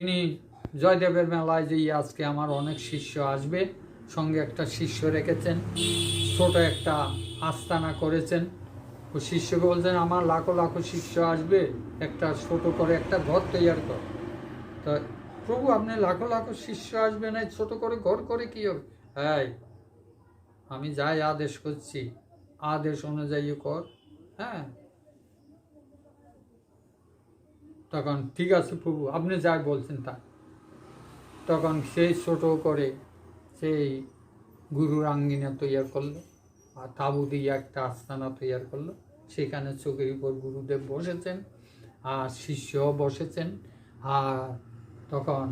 তিনি জয়দেবের মেলায় যে আজকে আমার অনেক শিষ্য আসবে, সঙ্গে একটা শিষ্য রেখেছেন, ছোট একটা আস্তানা করেছেন। ও শিষ্যকে বলছেন, আমার লাখো লাখো শিষ্য আসবে, একটা ছোট করে একটা ঘর তৈরি কর। তা প্রভু, আপনি লাখো লাখো শিষ্য আসবে না ছোট করে ঘর করে কি হবে? হ্যাঁ আমি যাই আদেশ করছি। আদেশ অনুযায়ী কর। হ্যাঁ তখন, ঠিক আছে প্রভু, আপনি যাই বলছেন তা তখন সেই ছোট করে সেই গুরুর আঙ্গিনা তৈরি করল, আর তাবু দিয়ে একটা আস্তানা তৈরি করল। সেখানে চোখের উপর গুরুদেব বসেছেন, আর শিষ্যও বসেছেন, আর তখন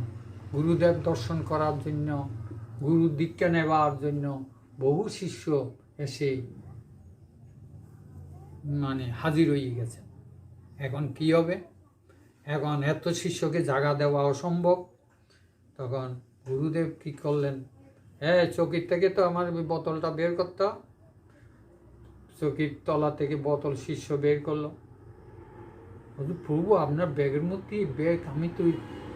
গুরুদেব দর্শন করার জন্য, গুরু দীক্ষা নেওয়ার জন্য বহু শিষ্য এসে মানে হাজির হয়ে গেছে এখন কি হবে? এখন এত শিষ্যকে জাগা দেওয়া অসম্ভব। তখন গুরুদেব কি করলেন? হ্যাঁ চকির থেকে তো আমার বোতলটা বের করতে। চকির তলা থেকে বোতল শিষ্য বের করল। প্রভু, আপনার ব্যাগের মধ্যে ব্যাগ, আমি তো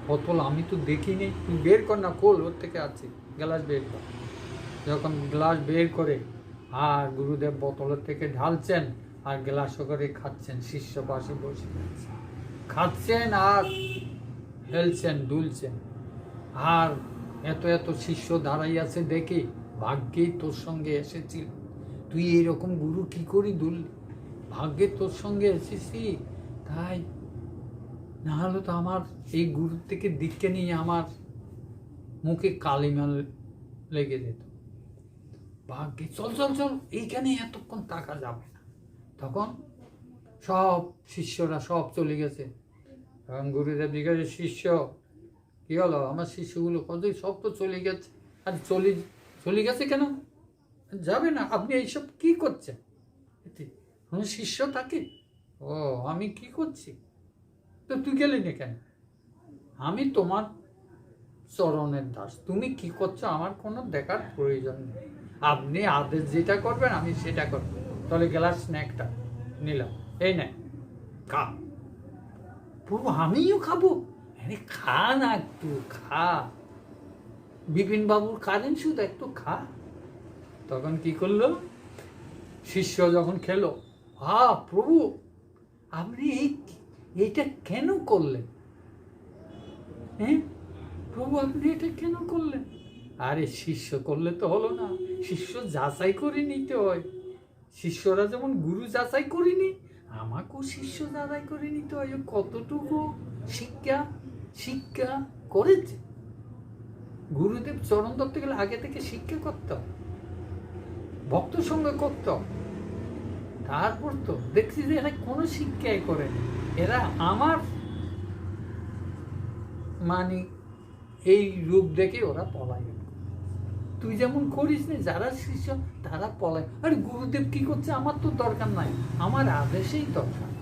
বোতল আমি তো দেখিনি। তুই বের কর না কোল ওর থেকে আছে গ্লাস বের কর। যখন গ্লাস বের করে আর গুরুদেব বোতলের থেকে ঢালছেন আর গ্লাসও করে খাচ্ছেন, শিষ্য পাশে বসে আছে। খাচ্ছেন আর হেলছেন, দুলছেন। আর এত এত শিষ্য দাঁড়াই আছে দেখে ভাগ্যেই তোর সঙ্গে এসেছিল তুই এইরকম গুরু কি করি দুললি? ভাগ্যে তোর সঙ্গে এসেছি, তাই না হলে তো আমার এই গুরুর থেকে দীক্ষা নিয়ে আমার মুখে কালিমা লেগে যেত। ভাগ্যে, চল চল চল, এইখানে এতক্ষণ তাকা যাবে না। তখন সব শিষ্যরা সব চলে গেছে। এখন গুরুদেব জিজ্ঞাসা, শিষ্য, কি হলো? আমার শিষ্যগুলো কত? সব তো চলে গেছে। আর চলে চলে গেছে কেন? যাবে না। আপনি এইসব কি করছেন? কোনো শিষ্য থাকে? ও, আমি কি করছি? তো তুই গেলি না কেন? আমি তোমার চরণের দাস। তুমি কি করছ? আমার কোনো দেখার প্রয়োজন নেই। আপনি আদেশ যেটা করবেন, আমি সেটা করব। তাহলে গেলার স্ন্যাকটা নিলাম। এই নে, খা। প্রভু আমিও খাব? আরে খা না একটু, খা। বিপিন বাবুর কারেন শুধু একটু খা। তখন কি করল? শিষ্য যখন খেলো হা প্রভু, আপনি এই এইটা কেন করলেন? হ্যাঁ প্রভু, আপনি এটা কেন করলেন? আরে, শিষ্য করলে তো হলো না। শিষ্য যাচাই করে নিতে হয়। শিষ্যরা যেমন গুরু যাচাই করিনি আমাকেও শিষ্য দাদাই করে নিতে হয় কতটুকু শিক্ষা শিক্ষা করেছে। গুরুদেব চরণ ধরতে গেলে আগে থেকে শিক্ষা করত ভক্ত সঙ্গে করত তারপর তো দেখছি যে এরা কোনো শিক্ষাই করেনি এরা আমার মানে এই রূপ দেখে ওরা পলায়ন করে। তুই যেমন করিস না, যারা শিষ্য তারা পলায়। আর গুরুদেব কি করছে? আমার তো দরকার নাই। আমার আদেশেই দরকার।